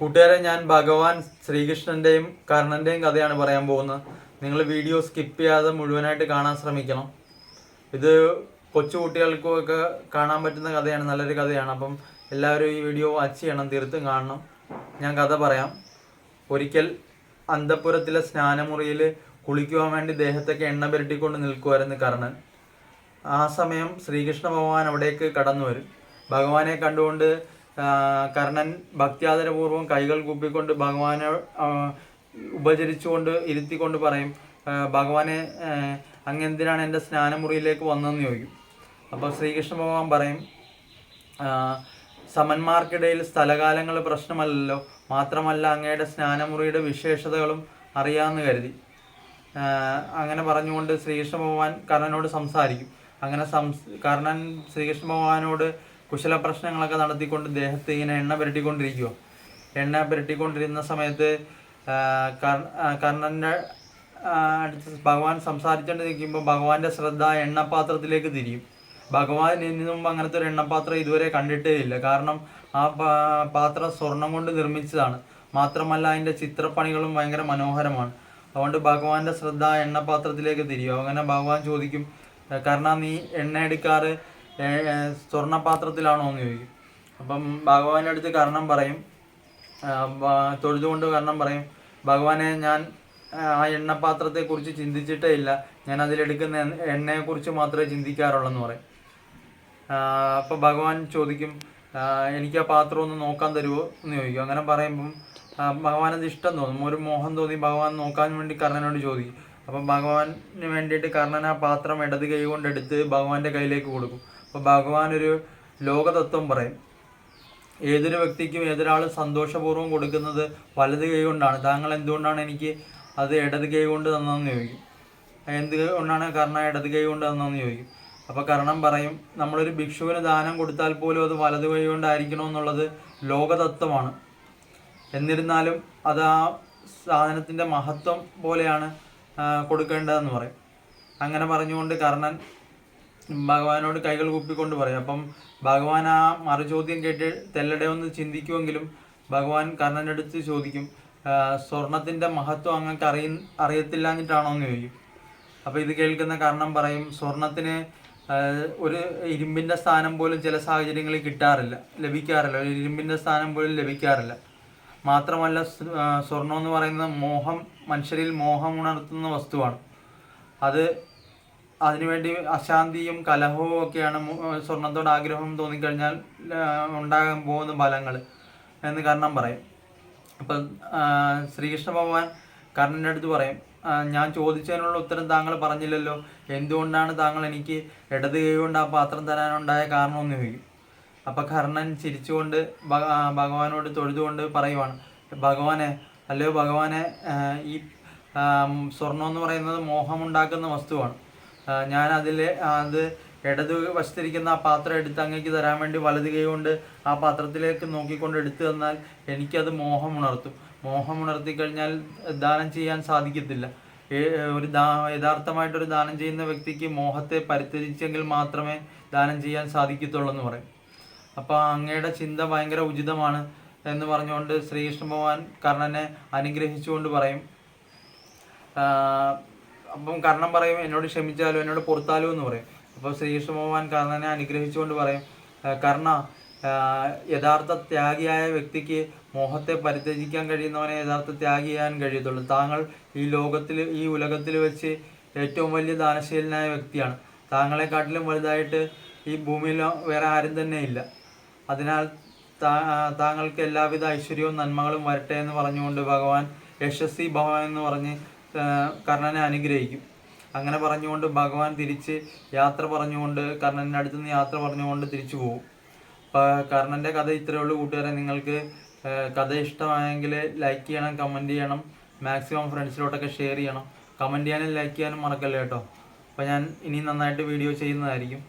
കൂട്ടുകാരെ ഞാൻ ഭഗവാൻ ശ്രീകൃഷ്ണന്റെയും കർണന്റെയും കഥയാണ് പറയാൻ പോകുന്നത്. നിങ്ങൾ വീഡിയോ സ്കിപ്പ് ചെയ്യാതെ മുഴുവനായിട്ട് കാണാൻ ശ്രമിക്കണം. ഇത് കൊച്ചു കുട്ടികൾക്കൊക്കെ കാണാൻ പറ്റുന്ന കഥയാണ് നല്ലൊരു കഥയാണ്. അപ്പം എല്ലാവരും ഈ വീഡിയോ വാച്ച് ചെയ്യണം തീർത്തും കാണണം. ഞാൻ കഥ പറയാം. ഒരിക്കൽ അന്തപുരത്തിലെ സ്നാനമുറിയിൽ കുളിക്കുവാൻ വേണ്ടി ദേഹത്തൊക്കെ എണ്ണ പുരട്ടിക്കൊണ്ട് നിൽക്കുമായിരുന്നു കർണൻ. ആ സമയം ശ്രീകൃഷ്ണ ഭഗവാൻ അവിടേക്ക് കടന്നു വരും. ഭഗവാനെ കണ്ടുകൊണ്ട് കർണൻ ഭക്ത്യാദരപൂർവം കൈകൾ കൂപ്പിക്കൊണ്ട് ഭഗവാനെ ഉപചരിച്ചുകൊണ്ട് ഇരുത്തിക്കൊണ്ട് പറയും ഭഗവാനെ അങ്ങെന്തിനാണ് എന്റെ സ്നാനമുറിയിലേക്ക് വന്നതെന്ന് ചോദിക്കും. അപ്പോൾ ശ്രീകൃഷ്ണ ഭഗവാൻ പറയും സമന്മാർക്കിടയിൽ സ്ഥലകാലങ്ങൾ പ്രശ്നമല്ലല്ലോ മാത്രമല്ല അങ്ങയുടെ സ്നാനമുറിയുടെ വിശേഷതകളും അറിയാമെന്ന് കരുതി. അങ്ങനെ പറഞ്ഞുകൊണ്ട് ശ്രീകൃഷ്ണ ഭഗവാൻ കർണനോട് സംസാരിക്കും. അങ്ങനെ സംസ് കർണൻ ശ്രീകൃഷ്ണ ഭഗവാനോട് കുശല പ്രശ്നങ്ങളൊക്കെ നടത്തിക്കൊണ്ട് ദേഹത്ത് ഇങ്ങനെ എണ്ണ പുരട്ടിക്കൊണ്ടിരിക്കുക എണ്ണ പുരട്ടിക്കൊണ്ടിരുന്ന സമയത്ത് കർണന്റെ അടുത്ത് ഭഗവാൻ സംസാരിച്ചുകൊണ്ട് നിൽക്കുമ്പോൾ ഭഗവാന്റെ ശ്രദ്ധ എണ്ണപാത്രത്തിലേക്ക് തിരിയും. ഭഗവാൻ മുമ്പ് അങ്ങനത്തെ ഒരു എണ്ണപാത്രം ഇതുവരെ കണ്ടിട്ടേ ഇല്ല കാരണം ആ പാത്രം സ്വർണം കൊണ്ട് നിർമ്മിച്ചതാണ്. മാത്രമല്ല അതിന്റെ ചിത്രപ്പണികളും ഭയങ്കര മനോഹരമാണ്. അതുകൊണ്ട് ഭഗവാന്റെ ശ്രദ്ധ എണ്ണപാത്രത്തിലേക്ക് തിരിയും. അങ്ങനെ ഭഗവാൻ ചോദിക്കും കാരണം നീ എണ്ണ എടുക്കാറ്? സ്വർണപാത്രത്തിലാണോ എന്ന് ചോദിക്കും. അപ്പം ഭഗവാന്റെ അടുത്ത് കർണം പറയും. തൊഴുതുകൊണ്ട് കർണം പറയും. ഭഗവാനെ ഞാൻ ആ, എണ്ണപാത്രത്തെ എണ്ണപാത്രത്തെക്കുറിച്ച് ചിന്തിച്ചിട്ടേ ഇല്ല. ഞാൻ അതിലെടുക്കുന്ന എണ്ണയെ കുറിച്ച് മാത്രമേ ചിന്തിക്കാറുള്ളെന്ന് പറയും. അപ്പോൾ ഭഗവാൻ ചോദിക്കും എനിക്ക് ആ പാത്രം ഒന്ന് നോക്കാൻ തരുമോ എന്ന് ചോദിക്കും. അങ്ങനെ പറയുമ്പം ഭഗവാൻ അത് ഇഷ്ടം തോന്നും. ഒരു മോഹം തോന്നി ഭഗവാൻ നോക്കാൻ വേണ്ടി കർണനോട് ചോദിക്കും. അപ്പം ഭഗവാന് വേണ്ടിയിട്ട് കർണൻ ആ പാത്രം ഇടത് കൈ കൊണ്ടെടുത്ത് ഭഗവാന്റെ കയ്യിലേക്ക് കൊടുക്കും. അപ്പോൾ ഭഗവാൻ ഒരു ലോകതത്വം പറയും. ഏതൊരു വ്യക്തിക്കും ഏതൊരാളും സന്തോഷപൂർവം കൊടുക്കുന്നത് വലത് കൈ കൊണ്ടാണ്. താങ്കൾ എന്തുകൊണ്ടാണ് എനിക്ക് അത് ഇടത് കൈ കൊണ്ട് തന്നതെന്ന് ചോദിക്കും. എന്ത് കൊണ്ടാണ് കർണ ഇടത് കൈ കൊണ്ട് തന്നതെന്ന് ചോദിക്കും. അപ്പോൾ കർണം പറയും നമ്മളൊരു ഭിക്ഷുവിന് ദാനം കൊടുത്താൽ പോലും അത് വലത് കൈ കൊണ്ടായിരിക്കണം എന്നുള്ളത് ലോകതത്വമാണ്. എന്നിരുന്നാലും അത് ആ സാധനത്തിന്റെ മഹത്വം പോലെയാണ് കൊടുക്കേണ്ടതെന്ന് പറയും. അങ്ങനെ പറഞ്ഞുകൊണ്ട് കർണൻ ഭഗവാനോട് കൈകൾ കുപ്പിക്കൊണ്ട് പറയും. അപ്പം ഭഗവാൻ ആ മറുചോദ്യം കേട്ട് തെല്ലടെ ഒന്ന് ചിന്തിക്കുമെങ്കിലും ഭഗവാൻ കർണന്റെ അടുത്ത് ചോദിക്കും "ആ, സ്വർണത്തിന്റെ മഹത്വം അങ്ങക്ക് അറിയ അറിയത്തില്ല എന്നിട്ടാണോ എന്ന് ചോദിക്കും. അപ്പോൾ ഇത് കേൾക്കുന്ന കർണം പറയും സ്വർണത്തിന് ഒരു ഇരുമ്പിന്റെ സ്ഥാനം പോലും ചില സാഹചര്യങ്ങളിൽ കിട്ടാറില്ല ലഭിക്കാറില്ല. ഒരു ഇരുമ്പിന്റെ സ്ഥാനം പോലും ലഭിക്കാറില്ല. മാത്രമല്ല സ്വർണം എന്ന് പറയുന്നത് മോഹം മനുഷ്യരിൽ മോഹം ഉണർത്തുന്ന വസ്തുവാണ്. അത് അതിനുവേണ്ടി അശാന്തിയും കലഹവും ഒക്കെയാണ് സ്വർണത്തോട് ആഗ്രഹം തോന്നിക്കഴിഞ്ഞാൽ ഉണ്ടാകാൻ പോകുന്ന ഫലങ്ങൾ എന്ന് കർണൻ പറയും. അപ്പം ശ്രീകൃഷ്ണ ഭഗവാൻ കർണന്റെ അടുത്ത് പറയും ഞാൻ ചോദിച്ചതിനുള്ള ഉത്തരം താങ്കൾ പറഞ്ഞില്ലല്ലോ എന്തുകൊണ്ടാണ് താങ്കൾ എനിക്ക് ഇടത് കൈ കൊണ്ട് ആ പാത്രം തരാനുണ്ടായ കാരണമെന്ന് ചോദിക്കും. അപ്പം കർണൻ ചിരിച്ചുകൊണ്ട് ഭഗവാനോട് തൊഴുതുകൊണ്ട് പറയുവാണ്. ഭഗവാനെ അല്ലയോ ഭഗവാനെ ഈ സ്വർണം എന്ന് പറയുന്നത് മോഹമുണ്ടാക്കുന്ന വസ്തുവാണ്. ഞാൻ അതിൽ അത് ഇടത് വശത്തിരിക്കുന്ന ആ പാത്രം എടുത്ത് അങ്ങേക്ക് തരാൻ വേണ്ടി വലത് കൈ കൊണ്ട് ആ പാത്രത്തിലേക്ക് നോക്കിക്കൊണ്ട് എടുത്തു തന്നാൽ എനിക്കത് മോഹം ഉണർത്തും മോഹം ഉണർത്തി കഴിഞ്ഞാൽ ദാനം ചെയ്യാൻ സാധിക്കത്തില്ല. ഒരു ദാ യഥാർത്ഥമായിട്ടൊരു ദാനം ചെയ്യുന്ന വ്യക്തിക്ക് മോഹത്തെ പരിത്യജിച്ചെങ്കിൽ മാത്രമേ ദാനം ചെയ്യാൻ സാധിക്കത്തുള്ളൂ എന്ന് പറയും. അപ്പോൾ അങ്ങയുടെ ചിന്ത ഭയങ്കര ഉചിതമാണ് എന്ന് പറഞ്ഞുകൊണ്ട് ശ്രീകൃഷ്ണ ഭഗവാൻ കർണനെ അനുഗ്രഹിച്ചുകൊണ്ട് പറയും. അപ്പം കർണൻ പറയും എന്നോട് ക്ഷമിച്ചാലും എന്നോട് പുറത്താലും എന്ന് പറയും. അപ്പോൾ ശ്രീകൃഷ്ണ ഭഗവാൻ കർണനെ അനുഗ്രഹിച്ചുകൊണ്ട് പറയും കർണ യഥാർത്ഥ ത്യാഗിയായ വ്യക്തിക്ക് മോഹത്തെ പരിത്യജിക്കാൻ കഴിയുന്നവനെ യഥാർത്ഥ ത്യാഗി ചെയ്യാൻ കഴിയത്തുള്ളൂ. താങ്കൾ ഈ ലോകത്തിൽ ഈ ഉലകത്തിൽ വെച്ച് ഏറ്റവും വലിയ ദാനശീലനായ വ്യക്തിയാണ്. താങ്കളെക്കാട്ടിലും വലുതായിട്ട് ഈ ഭൂമിയിൽ വേറെ ആരും തന്നെ ഇല്ല. അതിനാൽ താങ്കൾക്ക് എല്ലാവിധ ഐശ്വര്യവും നന്മകളും വരട്ടെ എന്ന് പറഞ്ഞുകൊണ്ട് ഭഗവാൻ യശസ്വി ഭവൻ എന്ന് പറഞ്ഞ് കർണനെ അനുഗ്രഹിക്കും. അങ്ങനെ പറഞ്ഞുകൊണ്ട് ഭഗവാൻ തിരിച്ച് യാത്ര പറഞ്ഞുകൊണ്ട് കർണന്റെ അടുത്ത് നിന്ന് യാത്ര പറഞ്ഞുകൊണ്ട് തിരിച്ചു പോകും. കർണന്റെ കഥ ഇത്രയേ ഉള്ളൂ കൂട്ടുകാരെ. നിങ്ങൾക്ക് കഥ ഇഷ്ടമായെങ്കിൽ ലൈക്ക് ചെയ്യണം കമന്റ് ചെയ്യണം മാക്സിമം ഫ്രണ്ട്സിലോട്ടൊക്കെ ഷെയർ ചെയ്യണം. കമന്റ് ചെയ്യാനും ലൈക്ക് ചെയ്യാനും മറക്കല്ലേ കേട്ടോ? അപ്പോൾ ഞാൻ ഇനി നന്നായിട്ട് വീഡിയോ ചെയ്യുന്നതായിരിക്കും.